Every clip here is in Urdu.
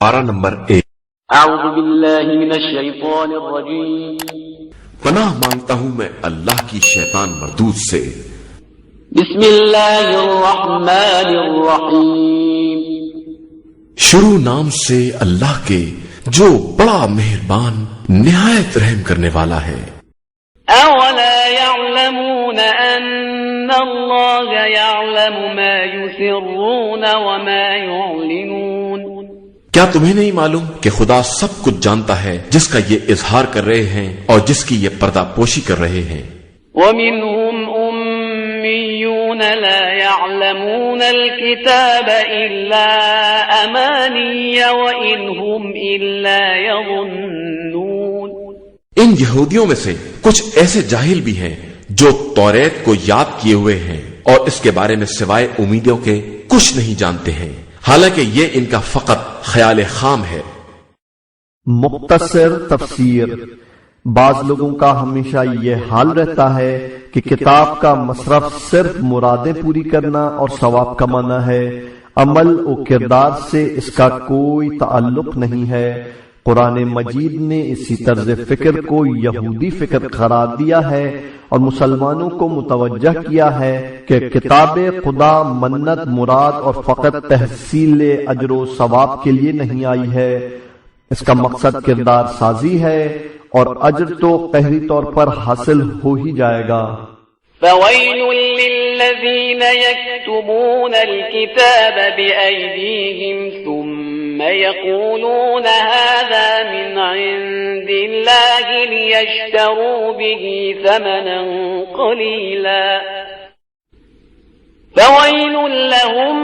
پارا نمبر ایک۔ أعوذ بالله من الشيطان الرجيم پناہ مانگتا ہوں میں اللہ کی شیطان مردود سے۔ بسم الله الرحمن الرحيم شروع نام سے اللہ کے جو بڑا مہربان نہایت رحم کرنے والا ہے۔ أولا يعلمون أن الله يعلم ما يسرون وما يعلنون کیا تمہیں نہیں معلوم کہ خدا سب کچھ جانتا ہے جس کا یہ اظہار کر رہے ہیں اور جس کی یہ پردہ پوشی کر رہے ہیں؟ ومنهم أميون لا يعلمون الكتاب إلا أماني وإن هم إلا يظنون۔ ان یہودیوں میں سے کچھ ایسے جاہل بھی ہیں جو توریت کو یاد کیے ہوئے ہیں اور اس کے بارے میں سوائے امیدوں کے کچھ نہیں جانتے ہیں۔ حالانکہ یہ ان کا فقط خیال خام ہے۔ مختصر تفسیر۔ بعض لوگوں کا ہمیشہ یہ حال رہتا ہے کہ کتاب کا مصرف صرف مرادیں پوری کرنا اور ثواب کمانا ہے۔ عمل و کردار سے اس کا کوئی تعلق نہیں ہے۔ قرآن مجید نے اسی طرز فکر کو یہودی فکر قرار دیا ہے اور مسلمانوں کو متوجہ کیا ہے کہ کتاب خدا منت مراد اور فقط تحصیل اجر و ثواب کے لیے نہیں آئی ہے۔ اس کا مقصد کردار سازی ہے اور اجر تو قہری طور پر حاصل ہو ہی جائے گا۔ فويل للذين يكتبون الكتاب بأيديهم ثم يقولون هذا من عند الله ليشتروا به ثمنا قليلا. فويل لهم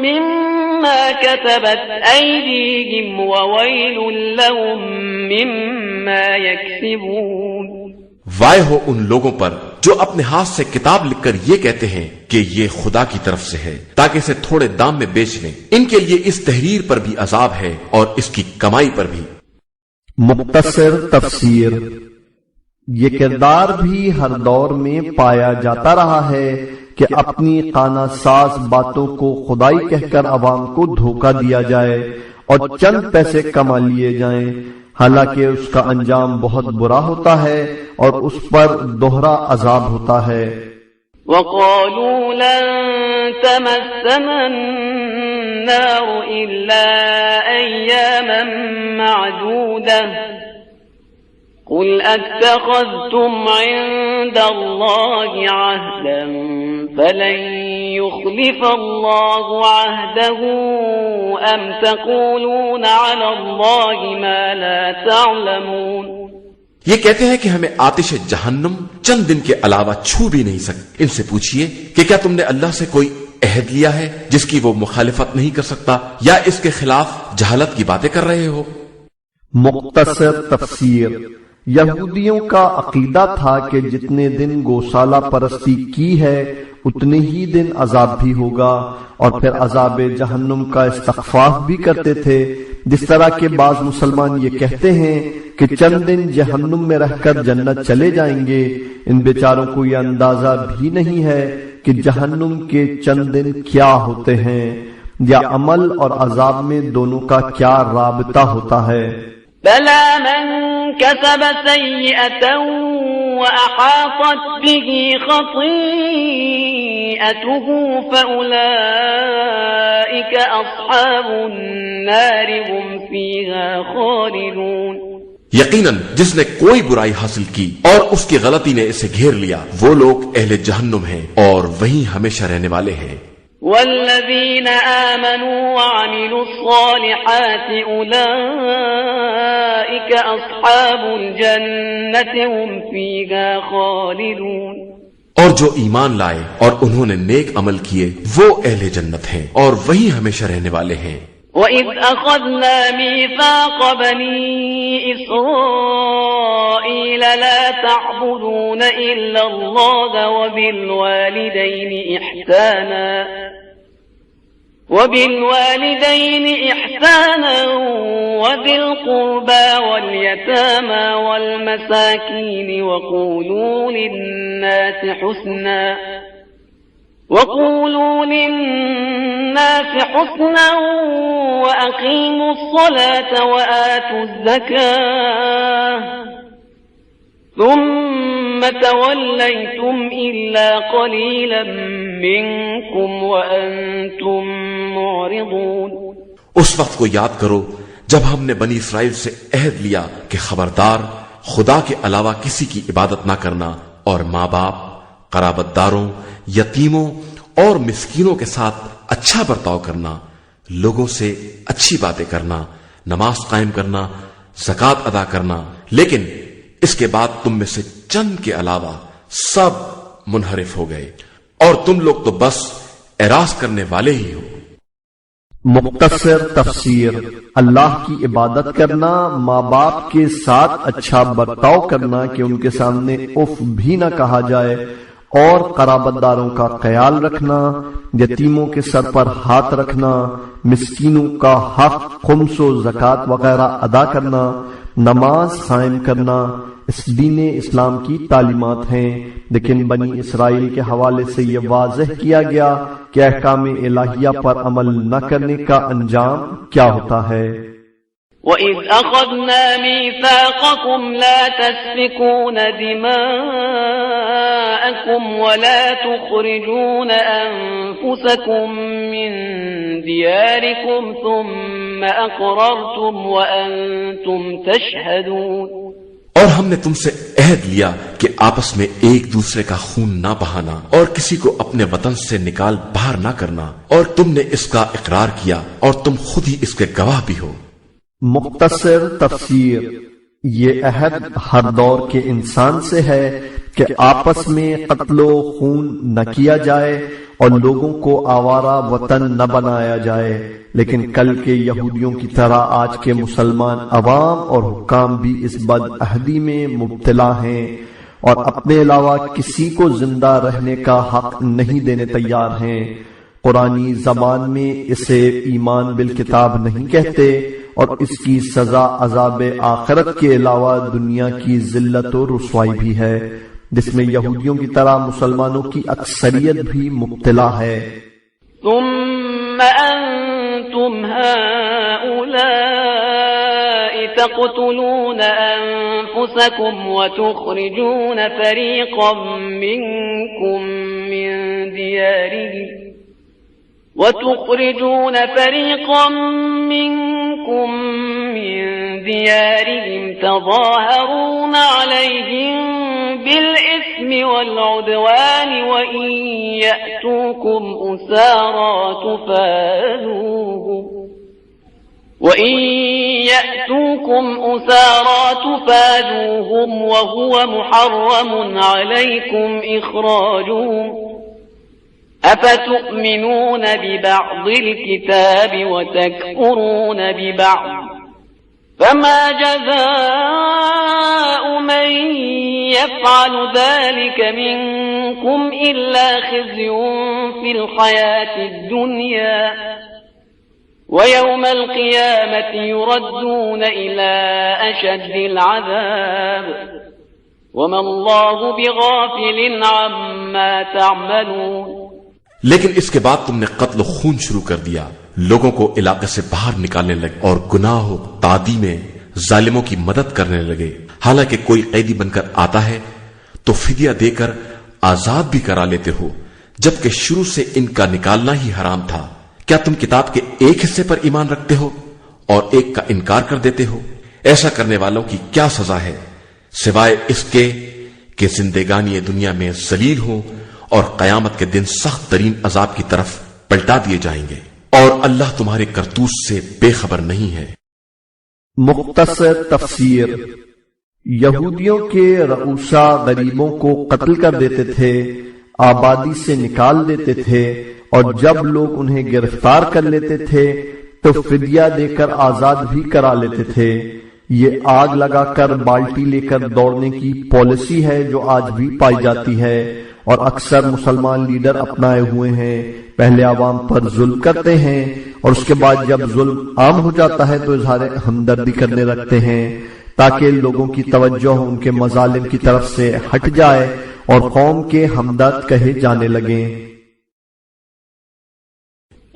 مما كتبت أيديهم وويل لهم مما يكسبون. ان لوگوں پر جو اپنے ہاتھ سے کتاب لکھ کر یہ کہتے ہیں کہ یہ خدا کی طرف سے ہے، تاکہ اسے تھوڑے دام میں بیچ لیں۔ ان کے لیے اس تحریر پر بھی عذاب ہے اور اس کی کمائی پر بھی۔ مختصر تفسیر۔ یہ کردار بھی ہر دور میں پایا جاتا رہا ہے کہ اپنی قانہ ساز باتوں کو خدائی کہہ کر عوام کو دھوکہ دیا جائے اور چند پیسے کما لیے جائیں۔ حالانکہ اس کا انجام بہت برا ہوتا ہے اور اس پر دوہرا عذاب ہوتا ہے۔ وقالوا لن تمسنا النار إلا أياما معدودة۔ قل أتخذتم عند الله عهدا فلن يخلف الله عهده أم تقولون على الله ما لا تعلمون یہ کہتے ہیں کہ ہمیں آتش جہنم چند دن کے علاوہ چھو بھی نہیں سکتے ان سے پوچھئے کہ کیا تم نے اللہ سے کوئی عہد لیا ہے جس کی وہ مخالفت نہیں کر سکتا یا اس کے خلاف جہالت کی باتیں کر رہے ہو؟ مختصر تفسیر یہودیوں کا عقیدہ تھا کہ جتنے دن گوشالہ پرستی کی ہے، اتنے ہی دن عذاب بھی ہوگا۔ اور پھر عذاب جہنم کا استغفاف بھی کرتے تھے۔ جس طرح کے بعض مسلمان یہ کہتے ہیں کہ چند دن جہنم میں رہ کر جنت چلے جائیں گے۔ ان بیچاروں کو یہ اندازہ بھی نہیں ہے کہ جہنم کے چند دن کیا ہوتے ہیں۔ یا عمل اور عذاب میں دونوں کا کیا رابطہ ہوتا ہے۔ بلى من كسب سيئة وأحاطت به خطيئته فأولئك أصحاب النار هم فيها خالدون. یقیناً جس نے کوئی برائی حاصل کی اور اس کی غلطی نے اسے گھیر لیا، وہ لوگ اہل جہنم ہیں اور وہیں ہمیشہ رہنے والے ہیں۔ والذين آمنوا وعملوا الصالحات أولئك أصحاب الجنة هم فيها خالدون. اور جو ایمان لائے اور انہوں نے نیک عمل کیے وہ اہل جنت ہیں اور وہیں ہمیشہ رہنے والے ہیں۔ وَإِذْ أَخَذْنَا مِيثَاقَ بَنِي إِسْرَائِيلَ لَا تَعْبُدُونَ إِلَّا اللَّهَ وَبِالْوَالِدَيْنِ إِحْسَانًا وبالوالدين إحسانا وذي القربى واليتامى والمساكين وقولوا للناس حسنا وقولوا للناس حسنا وأقيموا الصلاة وآتوا الزكاة ثم توليتم إلا قليلا منكم وأنتم معرضون۔ اس وقت کو یاد کرو، جب ہم نے بنی اسرائیل سے عہد لیا کہ خبردار خدا کے علاوہ کسی کی عبادت نہ کرنا اور ماں باپ قرابت داروں یتیموں اور مسکینوں کے ساتھ اچھا برتاؤ کرنا، لوگوں سے اچھی باتیں کرنا، نماز قائم کرنا زکات ادا کرنا، لیکن اس کے بعد تم میں سے چند کے علاوہ سب منحرف ہو گئے۔ اور تم لوگ تو بس اراض کرنے والے ہی ہو۔ مختصر تفسیر، اللہ کی عبادت کرنا، ماں باپ کے ساتھ اچھا برتاؤ کرنا کہ ان کے سامنے اف بھی نہ کہا جائے، اور قرابت داروں کا خیال رکھنا، یتیموں کے سر پر ہاتھ رکھنا، مسکینوں کا حق، خمس و زکوٰۃ وغیرہ ادا کرنا، نماز قائم کرنا اس دین اسلام کی تعلیمات ہیں۔ لیکن بنی اسرائیل کے حوالے سے یہ واضح کیا گیا کہ احکام الہیہ پر عمل نہ کرنے کا انجام کیا ہوتا ہے۔ وَإِذْ أَخَذْنَا مِيثَاقَكُمْ لَا تَسْفِكُونَ دِمَاءَكُمْ وَلَا تُخْرِجُونَ أَنفُسَكُمْ مِنْ دِيَارِكُمْ ثُمَّ أَقْرَرْتُمْ وَأَنْتُمْ تَشْهَدُونَ اور ہم نے تم سے عہد لیا کہ آپس میں ایک دوسرے کا خون نہ بہانا اور کسی کو اپنے وطن سے نکال باہر نہ کرنا اور تم نے اس کا اقرار کیا اور تم خود ہی اس کے گواہ بھی ہو۔ مختصر تفسیر، یہ عہد ہر دور کے انسان سے ہے کہ آپس میں قتل و خون نہ کیا جائے اور لوگوں کو آوارہ وطن نہ بنایا جائے۔ لیکن کل کے یہودیوں کی طرح آج کے مسلمان عوام اور حکام بھی اس بد عہدی میں مبتلا ہیں اور اپنے علاوہ کسی کو زندہ رہنے کا حق نہیں دینے تیار ہیں۔ قرآنی زبان میں اسے ایمان بالکتاب نہیں کہتے اور اس کی سزا عذاب آخرت کے علاوہ دنیا کی ذلت و رسوائی بھی ہے جس میں یہودیوں کی طرح مسلمانوں کی اکثریت بھی مبتلا ہے۔ ثم أنتم هؤلاء تقتلون أنفسكم وتخرجون فريقا منكم من ديارهم وتخرجون فريقا منكم من ديارهم تظاهرون عليهم بالإثم والعدوان وإن يأتوكم أسارى تفادوهم. وإن يأتوكم أسارى تفادوهم وهو محرم عليكم إخراجهم. أفتؤمنون ببعض الكتاب وتكفرون ببعض فما جزاء من يفعل ذلك منكم إلا خزي في الحياة الدنيا. ويوم القيامة يردون إلى أشد العذاب. وما الله بغافل عما تعملون. لیکن اس کے بعد تم نے قتل و خون شروع کر دیا۔ لوگوں کو علاقے سے باہر نکالنے لگے اور گناہ و تعدی میں ظالموں کی مدد کرنے لگے۔ حالانکہ کوئی قیدی بن کر آتا ہے تو فدیہ دے کر آزاد بھی کرا لیتے ہو، جبکہ شروع سے ان کا نکالنا ہی حرام تھا۔ کیا تم کتاب کے ایک حصے پر ایمان رکھتے ہو اور ایک کا انکار کر دیتے ہو؟ ایسا کرنے والوں کی کیا سزا ہے؟ سوائے اس کے کہ زندگانی دنیا میں ذلیل ہوں اور قیامت کے دن سخت ترین عذاب کی طرف پلٹا دیے جائیں گے۔ اور اللہ تمہارے کرتوس سے بے خبر نہیں ہے۔ مختصر تفسیر۔ یہودیوں کے رعوسا غریبوں کو قتل کر دیتے تھے، آبادی سے نکال دیتے تھے، اور جب لوگ انہیں گرفتار کر لیتے تھے، تو فدیہ دے کر آزاد بھی کرا لیتے تھے۔ یہ آگ لگا کر بالٹی لے کر دوڑنے کی پالیسی ہے جو آج بھی پائی جاتی ہے۔ اور اکثر مسلمان لیڈر اپنائے ہوئے ہیں، پہلے عوام پر ظلم کرتے ہیں اور اس کے بعد جب ظلم عام ہو جاتا ہے تو اظہار ہمدردی کرنے لگتے ہیں، تاکہ لوگوں کی توجہ ان کے مظالم کی طرف سے ہٹ جائے اور قوم کے ہمدرد کہے جانے لگیں۔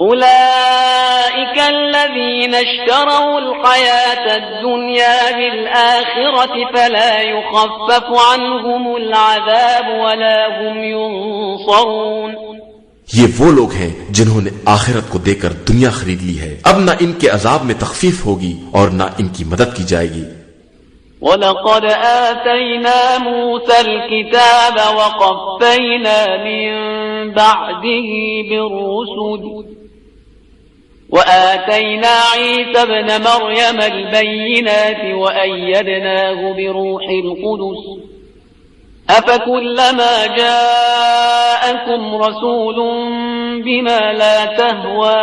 أولئك الذين اشتروا الحياة الدنيا بالآخرة فلا يخفف عنهم العذاب ولا هم ينصرون. یہ وہ لوگ ہیں جنہوں نے آخرت کو دے کر دنیا خرید لی ہے۔ اب نہ ان کے عذاب میں تخفیف ہوگی اور نہ ان کی مدد کی جائے گی۔ ولقد آتينا موسى الكتاب وقفينا من بعده بالرسل. وآتينا عيسى ابن مريم البينات وأيدناه بروح القدس. أفكلما جاءكم رسول بما لا تهوى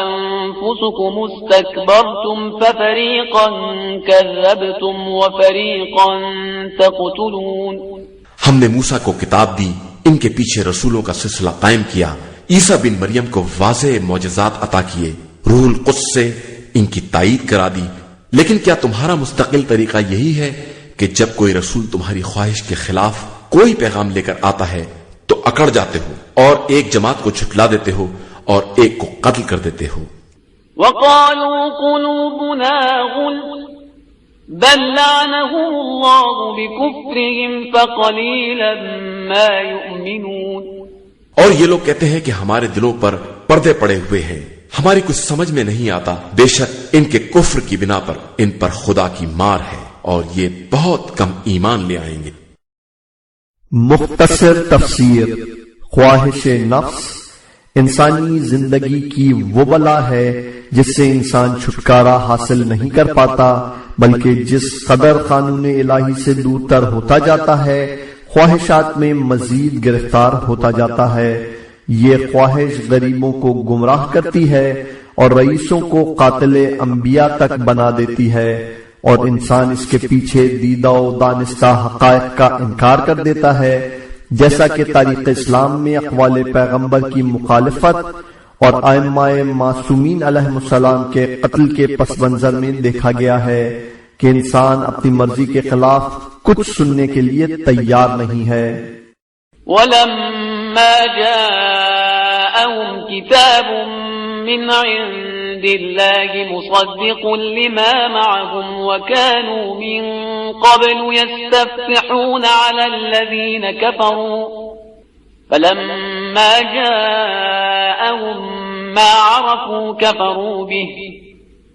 أنفسكم استكبرتم ففريقا كذبتم وفريقا تقتلون. ہم نے موسا کو کتاب دی ان کے پیچھے رسولوں کا سلسلہ عیسا بن مریم کو واضح معجزات عطا کیے، روح القدس سے ان کی تائید کرا دی۔ لیکن کیا تمہارا مستقل طریقہ یہی ہے کہ جب کوئی رسول تمہاری خواہش کے خلاف کوئی پیغام لے کر آتا ہے تو اکڑ جاتے ہو اور ایک جماعت کو چھٹلا دیتے ہو اور ایک کو قتل کر دیتے ہو۔ وقالوا قلوبنا غل، بل لعنهم الله بكفرهم فقليلا ما يؤمنون۔ اور یہ لوگ کہتے ہیں کہ ہمارے دلوں پر پردے پڑے ہوئے ہیں۔ ہماری کچھ سمجھ میں نہیں آتا۔ بے شک ان کے کفر کی بنا پر ان پر خدا کی مار ہے اور یہ بہت کم ایمان لے آئیں گے۔ مختصر تفسیر، خواہش نفس، انسانی زندگی کی وہ بلا ہے جس سے انسان چھٹکارا حاصل نہیں کر پاتا، بلکہ جس قدر قانون الہی سے دور تر ہوتا جاتا ہے خواہشات میں مزید گرفتار ہوتا جاتا ہے۔ یہ خواہش غریبوں کو گمراہ کرتی ہے اور رئیسوں کو قاتل انبیاء تک بنا دیتی ہے اور انسان اس کے پیچھے دیدہ و دانستہ حقائق کا انکار کر دیتا ہے۔ جیسا کہ تاریخ اسلام میں اقوال پیغمبر کی مخالفت اور آئمہ معصومین علیہ السلام کے قتل کے پس منظر میں دیکھا گیا ہے۔ کہ انسان اپنی مرضی کے خلاف کچھ سننے کے لیے تیار نہیں ہے ولما جاءهم كتاب من عند الله مصدق لما معهم وكانوا من قبل يستفتحون على الذين كفروا فلما جاءهم ما عرفوا كفروا به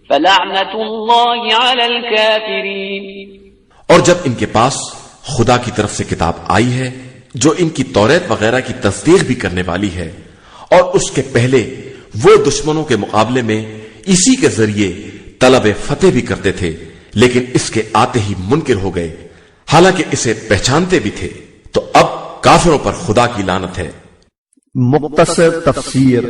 فلعنة الله على الكافرين اور جب ان کے پاس خدا کی طرف سے کتاب آئی ہے جو ان کی توریت وغیرہ کی تصدیق بھی کرنے والی ہے اور اس کے پہلے وہ دشمنوں کے مقابلے میں اسی کے ذریعے طلب فتح بھی کرتے تھے لیکن اس کے آتے ہی منکر ہو گئے۔ حالانکہ اسے پہچانتے بھی تھے تو اب کافروں پر خدا کی لانت ہے۔ مختصر تفسیر۔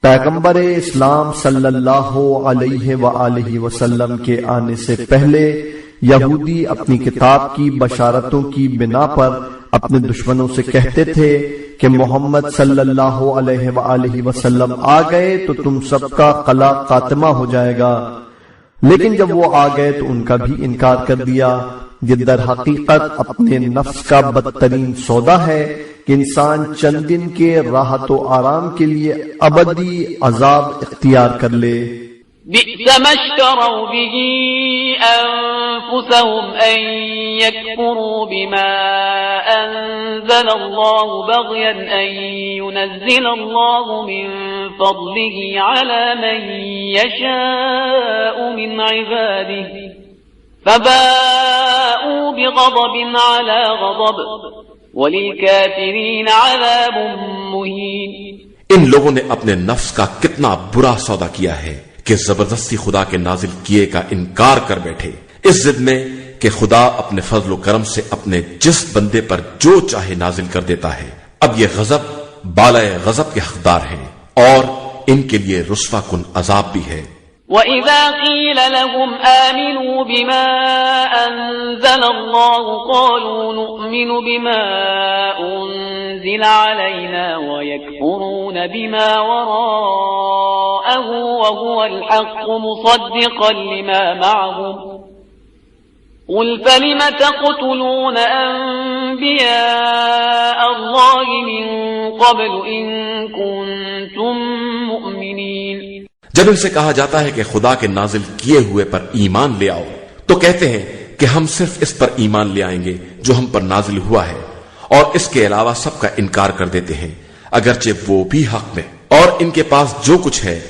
پیغمبر اسلام صلی اللہ علیہ وآلہ وسلم کے آنے سے پہلے یہودی اپنی کتاب کی بشارتوں کی بنا پر اپنے دشمنوں سے کہتے تھے کہ محمد صلی اللہ علیہ وآلہ وسلم آ گئے تو تم سب کا قلع قاتمہ ہو جائے گا۔ لیکن جب وہ آ گئے تو ان کا بھی انکار کر دیا۔ یہ در حقیقت اپنے نفس کا بدترین سودا ہے۔ کہ انسان چند دن کے راحت و آرام کے لیے ابدی عذاب اختیار کر لے۔ بئس ما اشتروا به أنفسهم أن يكفروا بما أنزل الله بغيا أن ينزل الله من فضله على من يشاء من عباده فباءوا بغضب على غضب عذاب مهين. ان لوگوں نے اپنے نفس کا کتنا برا سودا کیا ہے کہ زبردستی خدا کے نازل کیے کا انکار کر بیٹھے۔ اس ضد میں کہ خدا اپنے فضل و کرم سے اپنے جس بندے پر جو چاہے نازل کر دیتا ہے۔ اب یہ غضب بالا غضب کے حقدار ہیں اور ان کے لیے رسوا کن عذاب بھی ہے۔ وَإِذَا قِيلَ لَهُمْ آمِنُوا بِمَا أَنزَلَ اللَّهُ قَالُوا نُؤْمِنُ بِمَا أُنزِلَ عَلَيْنَا وَيَكْفُرُونَ بِمَا وَرَاءَهُ وَهُوَ الْحَقُّ مُصَدِّقًا لِمَا مَعَهُمْ قل فلم تقتلون أنبياء الله من قبل إن كنتم جب ان سے کہا جاتا ہے کہ خدا کے نازل کیے ہوئے پر ایمان لے آؤ، تو کہتے ہیں کہ ہم صرف اس پر ایمان لے آئیں گے جو ہم پر نازل ہوا ہے، اور اس کے علاوہ سب کا انکار کر دیتے ہیں، اگرچہ وہ بھی حق میں۔ اور ان کے پاس جو کچھ ہے،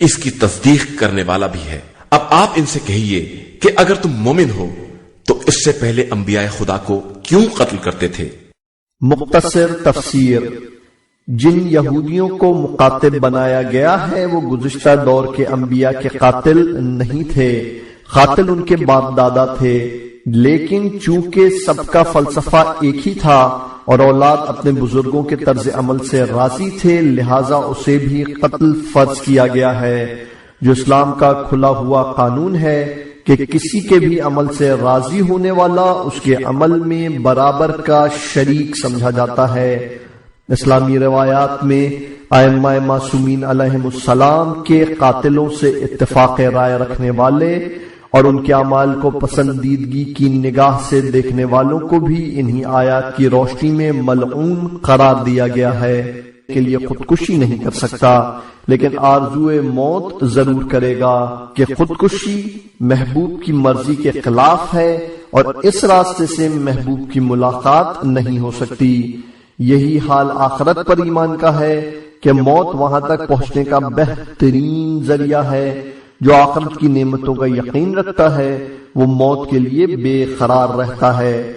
اس کی تصدیق کرنے والا بھی ہے۔ اب آپ ان سے کہیے کہ اگر تم مومن ہو، تو اس سے پہلے انبیاء خدا کو کیوں قتل کرتے تھے؟ مختصر تفسیر جن یہودیوں کو مقاتب بنایا گیا ہے، وہ گزشتہ دور کے انبیاء کے قاتل نہیں تھے۔ قاتل ان کے باپ دادا تھے۔ لیکن چونکہ سب کا فلسفہ ایک ہی تھا اور اولاد اپنے بزرگوں کے طرز عمل سے راضی تھے، لہٰذا اسے بھی قتل فرض کیا گیا ہے۔ جو اسلام کا کھلا ہوا قانون ہے کہ کسی کے بھی عمل سے راضی ہونے والا اس کے عمل میں برابر کا شریک سمجھا جاتا ہے۔ اسلامی روایات میں ائمہ معصومین علیہ السلام کے قاتلوں سے اتفاق رائے رکھنے والے اور ان کے اعمال کو پسندیدگی کی نگاہ سے دیکھنے والوں کو بھی انہی آیات کی روشنی میں ملعون قرار دیا گیا ہے۔ کے لیے خودکشی نہیں کر سکتا، لیکن آرزو موت ضرور کرے گا کہ خودکشی محبوب کی مرضی کے خلاف ہے اور اس راستے سے محبوب کی ملاقات نہیں ہو سکتی۔ یہی حال آخرت پر ایمان کا ہے کہ موت وہاں تک پہنچنے کا بہترین ذریعہ ہے۔ جو آخرت کی نعمتوں کا یقین رکھتا ہے، وہ موت کے لیے بے قرار رہتا ہے۔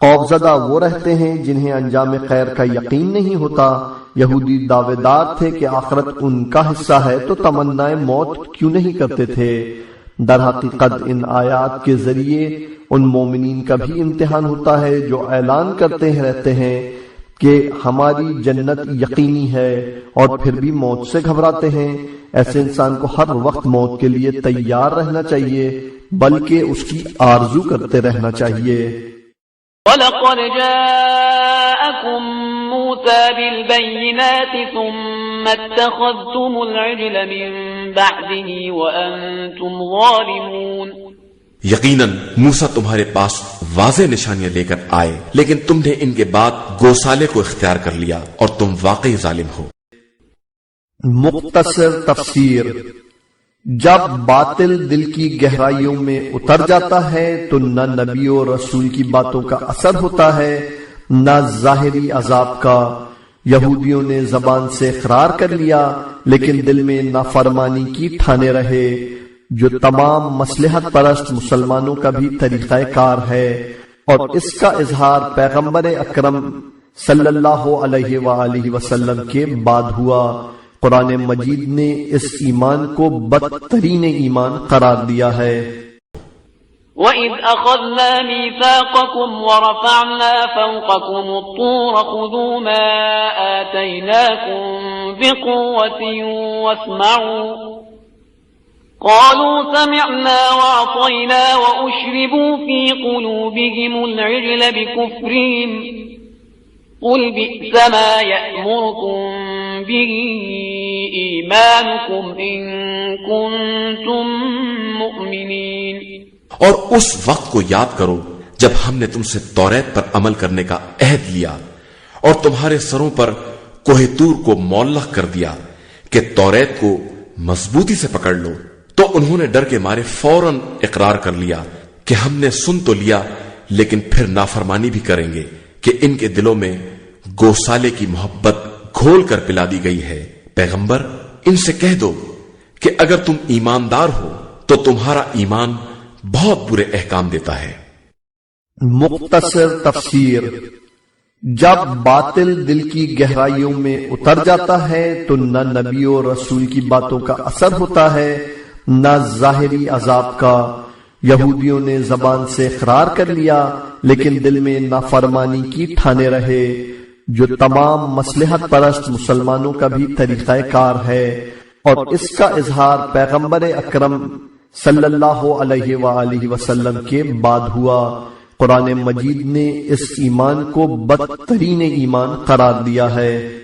خوفزدہ وہ رہتے ہیں جنہیں انجام خیر کا یقین نہیں ہوتا۔ یہودی دعوے دار تھے کہ آخرت ان کا حصہ ہے تو تمنا موت کیوں نہیں کرتے تھے؟ در حقیقت ان آیات کے ذریعے ان مومنین کا بھی امتحان ہوتا ہے جو اعلان کرتے ہیں رہتے ہیں کہ ہماری جنت یقینی ہے اور پھر بھی موت سے گھبراتے ہیں۔ ایسے انسان کو ہر وقت موت کے لیے تیار رہنا چاہیے، بلکہ اس کی آرزو کرتے رہنا چاہیے۔ وَلَقَدْ جَاءَكُم مُوسَى بِالْبَيِّنَاتِ ثُمَّ اتَّخَذْتُمُ الْعِجْلَ مِن بَعْدِهِ وَأَنتُمْ ظَالِمُونَ. یقیناً موسا تمہارے پاس واضح نشانیاں لے کر آئے لیکن تم نے ان کے بعد گوسالے کو اختیار کر لیا اور تم واقعی ظالم ہو۔ مختصر تفسیر جب باطل دل کی گہرائیوں میں اتر جاتا ہے تو نہ نبی و رسول کی باتوں کا اثر ہوتا ہے نہ ظاہری عذاب کا یہودیوں نے زبان سے اقرار کر لیا، لیکن دل میں نافرمانی کی ٹھانے رہے۔ جو تمام مسلحت پرست مسلمانوں کا بھی طریقہ کار ہے۔ اور اس کا اظہار پیغمبر اکرم صلی اللہ علیہ وآلہ وسلم کے بعد ہوا۔ قرآن مجید نے اس ایمان کو بدترین ایمان قرار دیا ہے۔ وَإِذْ أَخَذْنَا مِيثَاقَكُمْ وَرَفَعْنَا فَوْقَكُمُ الطُّورَ خُذُوا مَا آتَيْنَاكُمْ بِقُوَّةٍ وَاسْمَعُوا قالوا سمعنا وعطينا وأشربوا في قلوبهم العجل بكفرهم قل بئس ما يأمركم به إيمانكم إن كنتم مؤمنين اور اس وقت کو یاد کرو جب ہم نے تم سے توریت پر عمل کرنے کا عہد لیا اور تمہارے سروں پر کوہ تور کو مولخ کر دیا کہ توریت کو مضبوطی سے پکڑ لو۔ تو انہوں نے ڈر کے مارے فوراً اقرار کر لیا کہ ہم نے سن تو لیا، لیکن پھر نافرمانی بھی کریں گے کہ ان کے دلوں میں گوسالے کی محبت گھول کر پلا دی گئی ہے۔ پیغمبر، ان سے کہہ دو کہ اگر تم ایماندار ہو تو تمہارا ایمان بہت برے احکام دیتا ہے۔ مختصر تفسیر۔ جب باطل دل کی گہرائیوں میں اتر جاتا ہے تو نہ نبی اور رسول کی باتوں کا اثر ہوتا ہے، نہ ظاہری عذاب کا۔ یہودیوں نے زبان سے اقرار کر لیا، لیکن دل میں نافرمانی کی ٹھانے رہے۔ جو تمام مسلحت پرست مسلمانوں کا بھی طریقہ کار ہے۔ اور اس کا اظہار پیغمبر اکرم صلی اللہ علیہ وآلہ وسلم کے بعد ہوا۔ قرآن مجید نے اس ایمان کو بدترین ایمان قرار دیا ہے۔